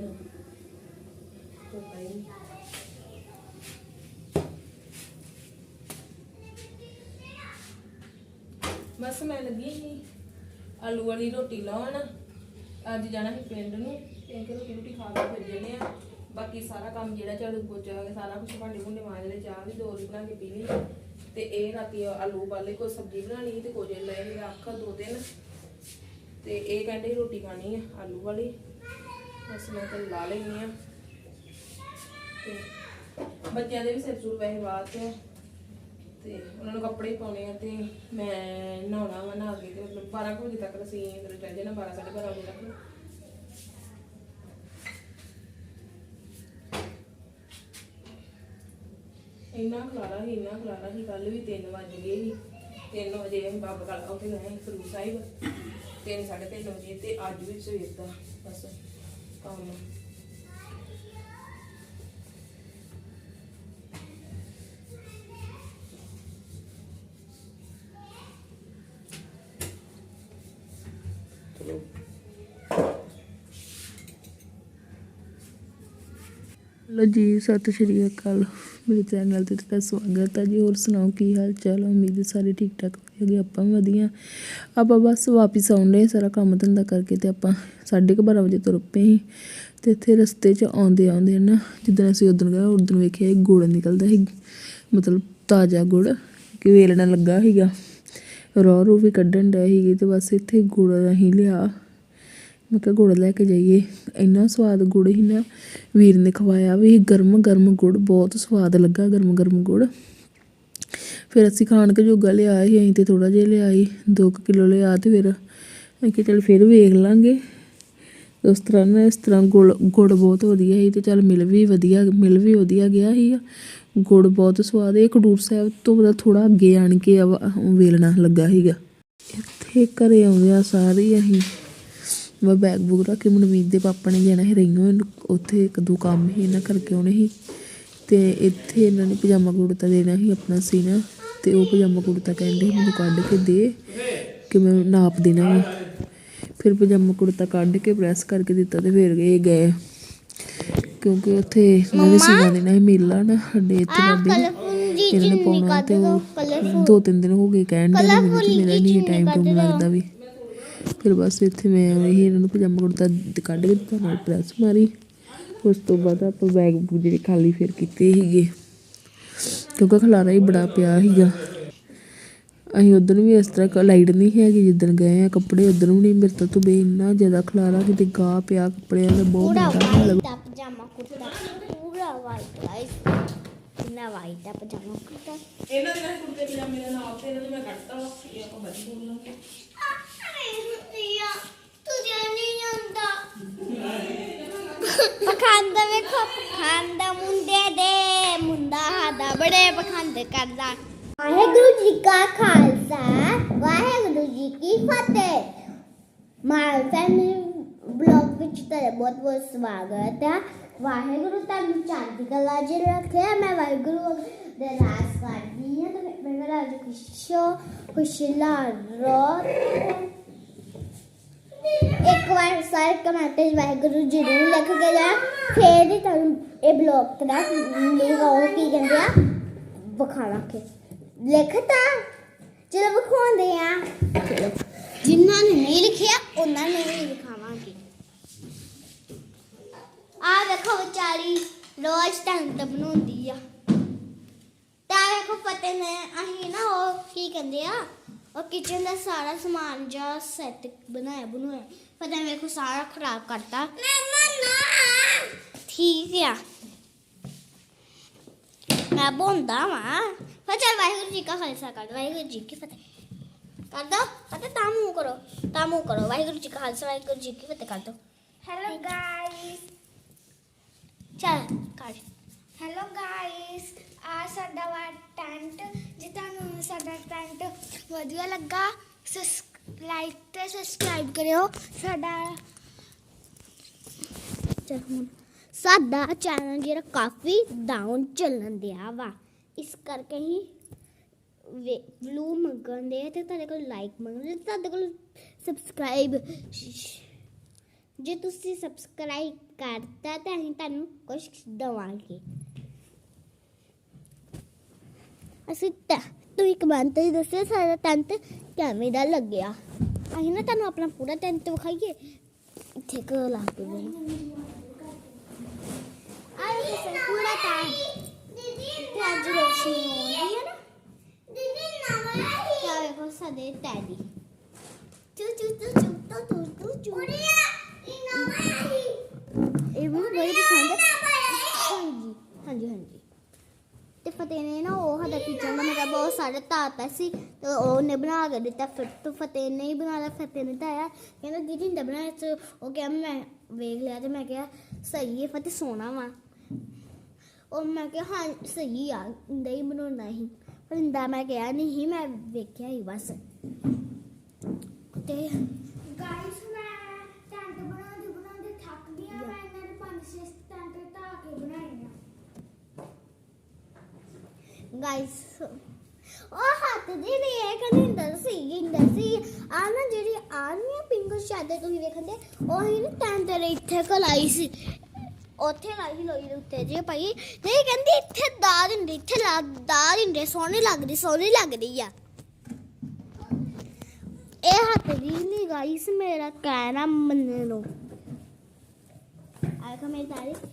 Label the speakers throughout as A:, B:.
A: ਮੂੰਹ ਬਸ ਮੈਂ ਲੱਗੀ ਸੀ, ਆਲੂ ਵਾਲੀ ਰੋਟੀ ਲਾਉਣ। ਅੱਜ ਜਾਣਾ ਸੀ ਪਿੰਡ ਨੂੰ ਪਿੰਡ ਕੇ ਰੋਟੀ ਰੋਟੀ ਖਾ ਕੇ ਫਿਰ ਜਣੇ ਆ ਬਾਕੀ ਸਾਰਾ ਕੰਮ ਜਿਹੜਾ ਝਾੜੂ ਪੋਚਾ ਸਾਰਾ ਕੁਝ ਭਾਂਡੇ ਭੁੰਡੇ ਮਾਂਜ ਲਏ, ਚਾਹ ਵੀ ਦੋ ਵਾਰੀ ਬਣਾ ਕੇ ਪੀ ਲਈ। ਤੇ ਇਹ ਰਾਤੀ ਆਲੂ ਵਾਲੇ ਕੋਈ ਸਬਜ਼ੀ ਬਣਾਣੀ ਤੇ ਕੁਝ ਲੈ ਲਿਆ ਅੱਖ ਦੋ ਦਿਨ ਤੇ ਇਹ ਕਹਿੰਦੇ ਰੋਟੀ ਖਾਣੀ ਆ, ਆਲੂ ਵਾਲੀ। ਬਸ ਮੈਂ ਤਾਂ ਲਾ ਲੈਣੀ ਆ ਤੇ ਬੱਚਿਆਂ ਦੇ ਵੀ ਸਿਰ ਸੂਰ ਵੈਸੇ ਬਾਅਦ ਚ ਤੇ ਉਹਨਾਂ ਨੂੰ ਕੱਪੜੇ ਪਾਉਣੇ ਆ ਤੇ ਮੈਂ ਨਹਾਉਣਾ ਵਾ ਨਹਾ ਕੇ ਤੇ ਮਤਲਬ 12 ਕੁ ਵਜੇ ਤੱਕ ਅਸੀਂ ਅੰਦਰ ਚੱਲ ਜਾਣਾ 12 12:30 ਵਜੇ ਤੱਕ। ਇੰਨਾ ਖਲਾਰਾ ਸੀ, ਇੰਨਾ ਖਲਾਰਾ ਸੀ ਕੱਲ ਵੀ 3 ਵਜੇ ਗਏ ਸੀ। 3 ਵਜੇ ਅਸੀਂ ਬਾਬਾ ਕਾਲਾ ਉੱਥੇ ਗਏ ਸੀ ਫਰੂ ਸਾਹਿਬ। 3 3:30 ਵਜੇ ਤੇ ਅੱਜ ਵੀ ਸਵੇਰ ਦਾ, ਬਸ। ਕੰਮ
B: ਹੈਲੋ ਜੀ, ਸਤਿ ਸ਼੍ਰੀ ਅਕਾਲ। ਮੇਰੇ ਚੈਨਲ ਤੇ ਤੁਹਾਡਾ ਸਵਾਗਤ ਹੈ ਜੀ। ਹੋਰ ਸੁਣਾਓ, ਕੀ ਹਾਲ ਚਾਲ ਉਮੀਦ ਸਾਰੇ ਠੀਕ ਠਾਕ ਹੋਗੇ ਆਪਾਂ ਵੀ ਵਧੀਆ। ਆਪਾਂ ਬਸ ਵਾਪਿਸ ਆਉਂਦੇ ਸਾਰਾ ਕੰਮ ਧੰਦਾ ਕਰਕੇ ਤੇ ਆਪਾਂ 12:30 ਵਜੇ ਤੁਰ ਪਏ ਸੀ ਤੇ ਇੱਥੇ ਰਸਤੇ 'ਚ ਆਉਂਦੇ ਆਉਂਦੇ ਨਾ ਜਿੱਦਣ ਅਸੀਂ ਉਦੋਂ ਗਏ ਉਦੋਂ ਵੇਖਿਆ ਇਹ ਗੁੜ ਨਿਕਲਦਾ ਸੀ, ਮਤਲਬ ਤਾਜ਼ਾ ਗੁੜ, ਕਿ ਵੇਲਣਾ ਲੱਗਾ ਸੀਗਾ। ਰੋ ਰੂ ਵੀ ਕੱਢਣ ਡਿਆ ਸੀਗੇ ਤੇ ਬਸ ਇੱਥੇ ਗੁੜ ਅਸੀਂ ਲਿਆ। ਮੈਂ ਕਿਹਾ ਗੁੜ ਲੈ ਕੇ ਜਾਈਏ। ਇੰਨਾ ਸਵਾਦ ਗੁੜ ਸੀ ਨਾ ਵੀਰ ਨੇ ਖਵਾਇਆ ਵੀ ਗਰਮ ਗਰਮ ਗੁੜ ਬਹੁਤ ਸਵਾਦ ਲੱਗਾ, ਗਰਮ ਗਰਮ ਗੁੜ। ਫਿਰ ਅਸੀਂ ਖਾਣ ਕੇ ਜੋਗਾ ਲਿਆ ਸੀ, ਅਸੀਂ ਤੇ ਥੋੜਾ ਜਿਹਾ ਲਿਆ ਸੀ 2 ਕਿਲੋ ਲਿਆ ਤੇ ਫਿਰ ਮੈਂ ਕਿਹਾ ਚੱਲ ਫਿਰ ਵੇਖ ਲਾਂਗੇ। ਉਸ ਤਰ੍ਹਾਂ ਨਾ ਇਸ ਤਰ੍ਹਾਂ ਗੁੜ ਗੁੜ ਬਹੁਤ ਵਧੀਆ ਸੀ ਤੇ ਚੱਲ ਮਿਲ ਵੀ ਵਧੀਆ, ਮਿਲ ਵੀ ਵਧੀਆ ਗਿਆ ਸੀ। ਗੁੜ ਬਹੁਤ ਸਵਾਦ, ਇਹ ਖਡੂਰ ਸਾਹਿਬ ਤੋਂ ਬੜਾ ਥੋੜਾ ਅੱਗੇ ਆਣ ਕੇ ਵੇਲਣਾ ਲੱਗਾ ਸੀਗਾ। ਇੱਥੇ ਘਰੇ ਆਉਂਦੇ ਆ ਸਾਰੇ ਅਸੀਂ। ਮੈਂ ਬੈਗ ਬੁੱਕ ਰੱਖ ਕੇ ਮਨਮੀਤ ਦੇ ਪਾਪਾ ਨੇ ਜਾਣਾ ਸੀ ਰਹੀਓ ਉੱਥੇ ਇੱਕ ਦੋ ਕੰਮ ਸੀ ਇਹਨਾਂ ਕਰਕੇ ਆਉਣੇ ਸੀ। ਤੇ ਇੱਥੇ ਇਹਨਾਂ ਨੇ ਪਜਾਮਾ ਕੁੜਤਾ ਦੇਣਾ ਸੀ ਆਪਣਾ ਸੀ ਨਾ ਤੇ ਉਹ ਪਜਾਮਾ ਕੁੜਤਾ ਕਹਿੰਦੇ ਮੈਨੂੰ ਕੱਢ ਕੇ ਦੇ ਕਿ ਮੈਂ ਨਾਪ ਦੇਣਾ ਵਾ। ਫਿਰ ਪਜਾਮਾ ਕੁੜਤਾ ਕੱਢ ਕੇ ਪ੍ਰੈਸ ਕਰਕੇ ਦਿੱਤਾ ਤੇ ਫਿਰ ਇਹ ਗਏ। ਕਿਉਂਕਿ ਉੱਥੇ ਇਹਨਾਂ ਨੇ ਸੀਗਾ ਦੇਣਾ ਸੀ ਮੇਲਾ ਨਾ ਸਾਡੇ ਇੱਥੇ ਨੇ ਇਹਨਾਂ ਨੇ ਪਾਉਣਾ ਤੇ ਉਹ ਦੋ ਤਿੰਨ ਦਿਨ ਹੋ ਗਏ ਕਹਿਣ ਦੇ ਮੈਨੂੰ ਕਿ ਮੇਰਾ ਨਹੀਂ ਟਾਈਮ ਟੂਮ ਲੱਗਦਾ ਵੀ। ਫਿਰ ਬਸ ਇੱਥੇ ਮੈਂ ਇਹ ਇਹਨਾਂ ਨੂੰ ਪਜਾਮਾ ਕੁੜਤਾ ਕੱਢ ਕੇ ਦਿੱਤਾ ਨਾਲ ਪ੍ਰੈਸ ਮਾਰੀ। ਉਸ ਤੋਂ ਬਾਅਦ ਆਪਾਂ ਬੈਗ ਬੂਗ ਜਿਹੜੇ ਖਾਲੀ ਫਿਰ ਕੀਤੇ ਸੀਗੇ। ਕਿਉਂਕਿ ਖਲਾਰਾ ਹੀ ਬੜਾ ਪਿਆ ਸੀਗਾ। ਅਸੀਂ ਉਧਰ ਵੀ ਇਸ ਤਰ੍ਹਾਂ ਲਾਈਟ ਨਹੀਂ ਹੈਗੀ ਜਿੱਦਣ ਗਏ ਆ ਕੱਪੜੇ ਉਧਰ ਵੀ ਨਹੀਂ ਮੇਰੇ ਤੋਂ ਤੋਂ ਬੇ ਇੰਨਾ ਜ਼ਿਆਦਾ ਖਲਾਰਾ ਕਿਤੇ ਗਾਹ ਪਿਆ ਕੱਪੜਿਆਂ ਦਾ ਬਹੁਤ ਹਾਲ।
C: ਦਾ ਪਜਾਮਾ ਕੁੜਤਾ ਪੂਰਾ ਵਾਈਟ ਗਾਇਸ ਇੰਨਾ ਵਾਈਟ ਪਜਾਮਾ ਕੁੜਤਾ।
A: ਇਹਨਾਂ ਦੇ ਨਾਲ ਕੁੜਤੇ ਪਜਾਮੇ ਦਾ ਨਾਮ ਤੇ ਇਹਨਾਂ ਨੂੰ ਮੈਂ ਕੱਟਤਾ ਵਾ ਇਹ ਆਪਾਂ ਬਾਅਦ ਚ ਬੋਲ ਲਾਂਗੇ
C: ਤੁਝੇ ਨਹੀਂ ਆਉਂਦਾ ਪਖੰਡ ਵੇਖੋ, ਪਖੰਡ ਮੁੰਡੇ ਦੇ, ਮੁੰਡਾ ਸਾਡਾ ਬੜੇ ਪਖੰਡ ਕਰਦਾ। ਵਾਹਿਗੁਰੂ ਜੀ ਕਾ ਖਾਲਸਾ, ਵਾਹਿਗੁਰੂ ਜੀ ਕੀ ਫਤਿਹ। ਮਾਈ ਬਲੌਗ ਵਿੱਚ ਤੁਹਾਡਾ ਬਹੁਤ ਬਹੁਤ ਸਵਾਗਤ ਹੈ ਵਾਹਿਗੁਰੂ ਤੁਹਾਨੂੰ ਚੜ੍ਹਦੀ ਕਲਾ ਜੀ ਰੱਖਿਆ ਮੈਂ ਵਾਹਿਗੁਰੂ ਦੇ ਰਾਸ ਕਰਦੀ ਹਾਂ ਤੇ ਮੇਰੇ ਰਾਜ ਖੁਸ਼ੋ ਖੁਸ਼ਲਾ ਰੋ। ਵਾਰ ਕਮੈਂਟ ਵਿੱਚ ਵਾਹਿਗੁਰੂ ਜਰੂਰ ਲਿਖ ਕੇ ਜਾ। ਫੇਰ ਹੀ ਤੁਹਾਨੂੰ ਇਹ ਬਲੌਗ ਦਾ ਮਿਲੇਗਾ ਉਹ ਕੀ ਕਹਿੰਦੇ ਆ? ਵਿਖਾਣਾ ਕੇ ਲਿਖਤਾ ਚਲੋ ਵਿਖਾਉਂਦੇ ਆ। ਜਿਨ੍ਹਾਂ ਨੇ ਨਹੀਂ ਲਿਖਿਆ, ਉਹਨਾਂ ਨੇ ਵੀ ਵਿਖਾਵਾਂਗੇ। ਆ ਵੇਖੋ ਵਿਚਾਰੀ, ਰੋਜ਼ ਟੰਟ ਬਣਾਉਂਦੀ ਆ। ਤਾਂ ਵੇਖੋ ਪਤੇ ਨੇ, ਅਸੀਂ ਨਾ ਉਹ ਕੀ ਕਹਿੰਦੇ ਆ? ਉਹ ਕਿਚਨ ਦਾ ਸਾਰਾ ਸਮਾਨ ਜਾਂ ਸੈੱਟ ਬਣਾਇਆ ਬਣਾਇਆ ਪਤਾ ਨਹੀਂ ਵੇਖੋ ਸਾਰਾ ਖਰਾਬ ਕਰਤਾ। ਠੀਕ ਆ। ਮੈਂ ਬੋਂਦਾ ਵਾਂ। ਫਿਰ ਚੱਲ ਵਾਹਿਗੁਰੂ ਜੀ ਕਾ ਖਾਲਸਾ ਕਰ ਵਾਹਿਗੁਰੂ ਜੀ ਕੀ ਫਤਿਹ। ਕਰ ਦੋ। ਫਤਿਹ ਤਾਂ ਮੂੰਹ ਕਰੋ ਤਾਂ ਮੂੰਹ ਕਰੋ। ਵਾਹਿਗੁਰੂ ਜੀ ਕਾ ਖਾਲਸਾ ਵਾਹਿਗੁਰੂ ਜੀ ਕੀ ਫਤਿਹ ਕਰ ਦੋ। ਹੈਲੋ ਗਾਇਸ ਚੱਲ ਕਰ।
D: ਹੈਲੋ ਗਾਇਸ ਆ ਸਾਡਾ ਵਾ ਟੈਂਟ, ਜੇ ਤੁਹਾਨੂੰ ਸਾਡਾ ਟੈਂਟ ਵਧੀਆ ਲੱਗਾ ਲਾਈਕ ਤੇ ਸਬਸਕ੍ਰਾਈਬ ਕਰਿਓ। ਸਾਡਾ
C: ਚੱਲ ਹੁਣ, ਸਾਡਾ ਚੈਨਲ ਜਿਹੜਾ ਕਾਫੀ ਡਾਊਨ ਚੱਲਣ ਦਿਆ ਵਾ। ਇਸ ਕਰਕੇ ਹੀ ਵਲੂ ਮੰਗਣ ਦੇ ਤੇ ਤੁਹਾਡੇ ਕੋਲ ਲਾਈਕ ਮੰਗਦੇ ਤੇ ਤੁਹਾਡੇ ਕੋਲ ਸਬਸਕ੍ਰਾਈਬ ਜੇ ਤੁਸੀਂ ਸਬਸਕ੍ਰਾਈਬ ਕਰਤਾ ਤਾਂ ਅਸੀਂ ਤੁਹਾਨੂੰ ਕੁਝ ਦਵਾਂਗੇ। ਅਸੀਂ ਤਾਂ ਤੁਸੀਂ ਕਮੈਂਟ ਹੀ ਦੱਸਿਓ ਸਾਡਾ ਟੈਂਟ ਕਿਵੇਂ ਦਾ ਲੱਗਿਆ। ਅਸੀਂ ਨਾ ਤੁਹਾਨੂੰ ਆਪਣਾ ਪੂਰਾ ਟੈਂਟ ਵਿਖਾਈਏ। ਇੱਥੇ ਕੋ ਲਾ ਕੇ ਦੇ ਪੂਰਾ ਤੇ ਅੱਜ ਰੋਸ਼ਨੀ ਆਉਂਦੀ ਹੈ ਨਾ। ਦੀਦੀ ਨਵਾਂ ਹੀ ਕਿਆ ਵੇਖੋ ਸਾਡੇ ਟੈਡੀ ਚੂ ਚੂ ਚੂ ਚੂ ਤੂ ਤੂ ਤੂ ਚੂ ਇਹ ਨਵਾਂ ਹੀ ਇਹ ਮੈਨੂੰ ਬੜੀ ਪਸੰਦ ਹੈ। ਹਾਂਜੀ ਹਾਂਜੀ ਹਾਂਜੀ। ਤੇ ਫਤਿਹ ਨੇ ਨਾ ਸਾਡਾ ਕਿਚਨ ਦਾ ਮੇਰਾ ਬਹੁਤ ਸਾਰੇ ਤਾਤਾ ਸੀ ਤੇ ਉਹਨੇ ਬਣਾ ਕੇ ਦਿੱਤਾ ਫਿਰ ਤੋਂ ਫਤਿਹ ਨੇ ਹੀ ਬਣਾਇਆ ਫਤਿਹ ਨੇ ਤਾਂ ਆਇਆ ਕਹਿੰਦਾ ਦੀਦੀ ਨੇ ਬਣਾਇਆ ਤੇ ਉਹ ਕਿਹਾ ਮੈਂ ਵੇਖ ਲਿਆ ਤੇ ਮੈਂ ਕਿਹਾ ਸਹੀ ਹੈ ਫਤਿਹ ਸੋਹਣਾ ਵਾ। ਉਹ ਮੈਂ ਕਿਹਾ ਹਾਂ ਸਹੀ ਆ ਨਹੀਂ ਬਣਾਉਣਾ ਹੀ। ਪਰ ਇੰਦਾ ਮੈਂ ਕਿਹਾ ਨਹੀਂ ਸੀ, ਮੈਂ ਵੇਖਿਆ ਹੀ ਬਸ। ਤੇ
D: ਗਾਇਸ ਮੈਂ ਟੈਂਟ ਬਣਾਉਂਦੀ ਬਣਾਉਂਦੀ ਥੱਕ ਗਈ ਹਾਂ ਮੈਂ ਇਹਨਾਂ ਦੇ ਪੰਜ ਛੇ ਟੈਂਟ ਢਾ ਕੇ ਬਣਾਏ ਆ
C: ਗਾਇਸ ਉਹ ਹੱਥ ਦੀ ਵੀ ਇਹ ਸੀ ਗਿੰਦਾ ਸੀ। ਆ ਨਾ ਜਿਹੜੀ ਆ ਨਹੀਂ ਪਿੰਕ ਸ਼ਾਦੇ ਤੁਸੀਂ ਵੇਖਦੇ? ਉਹ ਨਾ ਟੈਂਟ ਇੱਥੇ ਕਲਾਈ ਸੀ। ਉੱਥੇ ਲਾਈ ਸੀ ਲੋਈ ਦੇ ਉੱਤੇ ਜੇ ਭਾਈ ਨਹੀਂ, ਕਹਿੰਦੀ ਇੱਥੇ ਦਾ ਦਿੰਦੇ ਇੱਥੇ ਲਾ ਦਾ ਦਿੰਦੇ ਸੋਹਣੀ ਲੱਗਦੀ ਸੋਹਣੀ ਲੱਗਦੀ ਆ। ਇਹ ਹੱਥ ਦੀ ਨਹੀਂ ਗਾਇਸ ਮੇਰਾ ਕਹਿਣਾ ਮੰਨ ਲਓ। ਆਖਾ ਮੇਰੀ ਤਾਰੀਫ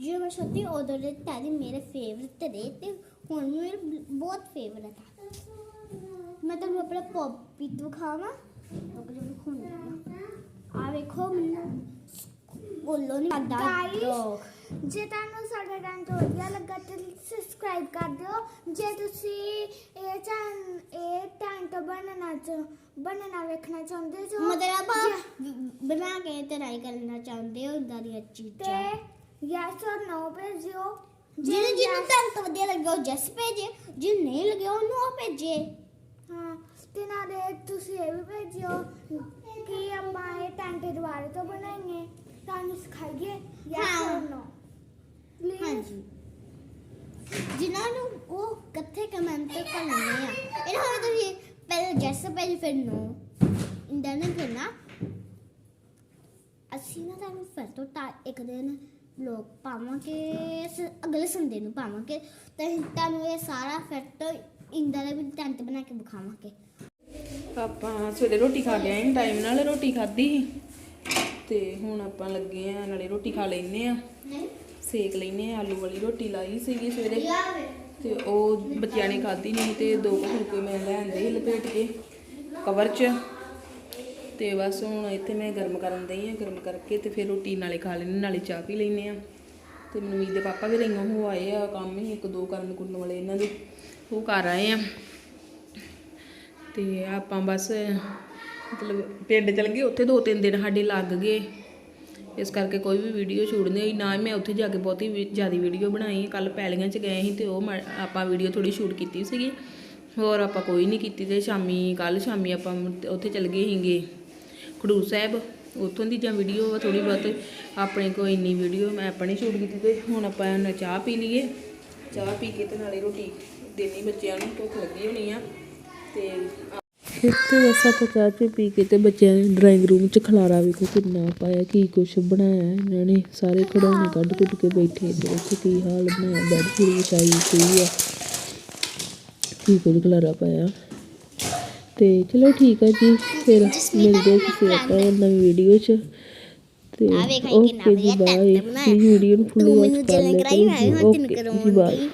C: ਜੋ ਮੈਂ ਛੋਟੀ ਉਦੋਂ ਦੇ ਤਾਰੀ ਮੇਰੇ ਫੇਵਰਟ ਰਹੇ ਤੇ ਹੁਣ ਵੀ ਮੇਰੇ ਬ- ਬਹੁਤ ਫੇਵਰਟ ਆ ਮੈਂ ਤੁਹਾਨੂੰ ਆਪਣਾ ਪੋਪੀ ਦਿਖਾਵਾਂ ਆ ਵੇਖੋ ਮੈਨੂੰ ਬੋਲੋ ਨਹੀਂ ਆਦਾ
D: Guys, ਜੇ ਤੁਹਾਨੂੰ ਸਾਡਾ ਟੈਂਟ ਵਧੀਆ ਲੱਗਾ ਤਾਂ ਸਬਸਕ੍ਰਾਈਬ ਕਰ ਦਿਓ ਜੇ ਤੁਸੀਂ ਇਹ ਚੈਨ ਇਹ ਟੈਂਟ ਬਣਨਾ ਚ ਬਣਨਾ ਵੇਖਣਾ ਚਾਹੁੰਦੇ ਜੋ
C: ਮਤਲਬ ਆਪ ਬਣਾ ਕੇ ਟਰਾਈ ਕਰਨਾ ਚਾਹੁੰਦੇ ਹੋ ਇਦਾਂ ਦੀਆਂ ਚੀਜ਼ਾਂ
D: ਤੇ ਯੈਸ ਔਰ ਨੋ ਭੇਜਿਓ
C: ਜਿਹਨੂੰ ਜਿਹਨੂੰ ਤੁਹਾਨੂੰ ਵਧੀਆ ਲੱਗਾ ਉਹ ਜਸ ਭੇਜੇ। ਜੇ ਨਹੀਂ ਲੱਗਿਆ ਉਹਨੂੰ ਉਹ ਭੇਜੇ।
D: ਹਾਂ ਤੇ ਨਾਲੇ ਤੁਸੀਂ ਇਹ ਵੀ ਭੇਜਿਓ ਕਿ ਆਪਾਂ ਇਹ ਟੈਂਟ ਦੁਬਾਰਾ ਤੋਂ ਬਣਾਈਏ ਤੁਹਾਨੂੰ ਸਿਖਾਈਏ ਯੈਸ
C: ਹਾਂ।
D: ਔਰ ਨੋ ਪਲੀਜ਼
C: ਹਾਂਜੀ। ਜਿਨ੍ਹਾਂ ਨੂੰ ਉਹ ਕਿੱਥੇ ਕਮੈਂਟ ਕਰਨੇ ਆ। ਇਹਨਾਂ ਹੋਵੇ ਤੁਸੀਂ ਪਹਿਲੇ ਜੈਸ ਪਹਿਲੇ ਫਿਰ ਨੋ ਇੰਦਾ ਨੇ ਫਿਰ ਨਾ ਅਸੀਂ ਨਾ ਤੁਹਾਨੂੰ ਫਿਰ ਤੋਂ ਤਾਂ ਇੱਕ ਦਿਨ ਲੋਕ ਪਾਵਾਂਗੇ ਸ- ਅਗਲੇ ਸੰਡੇ ਨੂੰ ਪਾਵਾਂਗੇ। ਤੇ ਤੁਹਾਨੂੰ ਇਹ ਸਾਰਾ ਤੋਂ ਇੰਦਾ ਦਾ ਵੀ ਟੈਂਟ ਬਣਾ ਕੇ ਵਿਖਾਵਾਂਗੇ।
A: ਆਪਾਂ ਸਵੇਰੇ ਰੋਟੀ ਖਾ ਕੇ ਆਏ ਟਾਈਮ ਨਾਲ ਰੋਟੀ ਖਾਧੀ ਸੀ। ਤੇ ਹੁਣ ਆਪਾਂ ਲੱਗੇ ਆ ਨਾਲੇ ਰੋਟੀ ਖਾ ਲੈਨੇ ਆ। ਸੇਕ ਲੈਨੇ ਆ ਆਲੂ ਵਾਲੀ ਰੋਟੀ ਲਾਈ ਸੀਗੀ ਸਵੇਰੇ। ਤੇ ਉਹ ਬੱਚਿਆਂ ਨੇ ਖਾਧੀ ਨਹੀਂ ਤੇ ਦੋ ਕੁ ਫੁਲਕੇ ਮੈਂ ਲੈਂਦੇ ਸੀ ਲਪੇਟ ਕੇ ਕਵਰ 'ਚ। ਤੇ ਬਸ ਹੁਣ ਇੱਥੇ ਮੈਂ ਗਰਮ ਕਰਨ ਦਈ ਆ, ਗਰਮ ਕਰਕੇ ਤੇ ਫਿਰ ਰੋਟੀ ਨਾਲੇ ਖਾ ਲੈਣੇ ਨਾਲੇ ਚਾਹ ਪੀ ਲੈਨੇ ਆ। ਤੇ ਮਨਮੀਤ ਦੇ ਪਾਪਾ ਵੀ ਰਹੀਆਂ ਹੋ ਆਏ ਆ ਕੰਮ ਹੀ, ਇੱਕ ਦੋ ਕਰਨ ਕੁਰਨ ਵਾਲੇ ਇਹਨਾਂ ਦੇ, ਉਹ ਕਰ ਆਏ ਆ। ਤੇ ਆਪਾਂ ਬਸ ਮਤਲਬ ਪਿੰਡ ਚਲ ਗਏ, ਉੱਥੇ ਦੋ ਤਿੰਨ ਦਿਨ ਸਾਡੇ ਲੱਗ ਗਏ। ਇਸ ਕਰਕੇ ਕੋਈ ਵੀ ਵੀਡੀਓ ਸ਼ੂਟ ਨਹੀਂ ਹੋਈ, ਨਾ ਹੀ ਮੈਂ ਉੱਥੇ ਜਾ ਕੇ ਬਹੁਤੀ ਜ਼ਿਆਦਾ ਵੀਡੀਓ ਬਣਾਈ ਕੱਲ ਪੈਲੀਆਂ 'ਚ ਗਏ ਸੀ ਤੇ ਉਹ ਮਾ- ਆਪਾਂ ਵੀਡੀਓ ਥੋੜੀ ਸ਼ੂਟ ਕੀਤੀ ਸੀਗੀ। ਹੋਰ ਆਪਾਂ ਕੋਈ ਨਹੀਂ ਕੀਤੀ ਤੇ ਸ਼ਾਮੀ ਕੱਲ ਸ਼ਾਮੀ ਆਪਾਂ ਉੱਥੇ ਚਲ ਗਏ ਸੀਗੇ। ਖਡੂਰ ਸਾਹਿਬ, ਉੱਥੋਂ ਦੀ ਜਾਂ ਵੀਡੀਓ ਥੋੜੀ ਬਹੁਤ ਆਪਣੇ ਕੋਲ ਇੰਨੀ ਵੀਡੀਓ ਮੈਂ ਆਪਣੇ ਸ਼ੂਟ ਕੀਤੀ ਤੇ ਹੁਣ ਆਪਾਂ ਨਾ ਚਾਹ ਪੀ ਲਈਏ। ਚਾਹ ਪੀ ਕੇ ਤੇ ਨਾਲੇ ਰੋਟੀ ਦੇਣੀ ਬੱਚਿਆਂ ਨੂੰ, ਭੁੱਖ ਲੱਗੀ ਹੋਣੀ ਆ। ਤੇ
B: ਇੱਥੇ ਬਸ ਆਪਾਂ ਚਾਹ ਚੂਹ ਪੀ ਕੇ ਤੇ ਬੱਚਿਆਂ ਨੇ ਡਰਾਇੰਗ ਰੂਮ 'ਚ ਖਲਾਰਾ ਵੇਖੋ ਕਿੰਨਾ ਪਾਇਆ, ਕੀ ਕੁਛ ਬਣਾਇਆ ਇਹਨਾਂ ਨੇ। ਸਾਰੇ ਖਿਡੌਣੇ ਕੱਢ ਕੁੱਟ ਕੇ ਬੈਠੇ ਨੇ ਉੱਥੇ, ਕੀ ਹਾਲ ਬਣਾਇਆ, ਬੈਡ ਸ਼ੀਟ ਵਿਛਾਈ ਹੋਈ ਆ। ਕੀ ਕੁਝ ਖਲਾਰਾ ਪਾਇਆ। ਤੇ ਚਲੋ ਠੀਕ ਆ ਜੀ। ਫਿਰ ਮਿਲਦੇ ਕਿਸੇ ਆਪਾਂ ਨਵੀਂ ਵੀਡੀਓ 'ਚ ਤੇ ਓਕੇ ਜੀ ਬਾਏ
C: ਬਣਾਇਆ।
B: ਵੀਡੀਓ ਨੂੰ ਫੁੱਲ ਵਾਚ ਕਰ ਲਿਆ ਕਰੋ ਓਕੇ ਜੀ ਬਾਏ।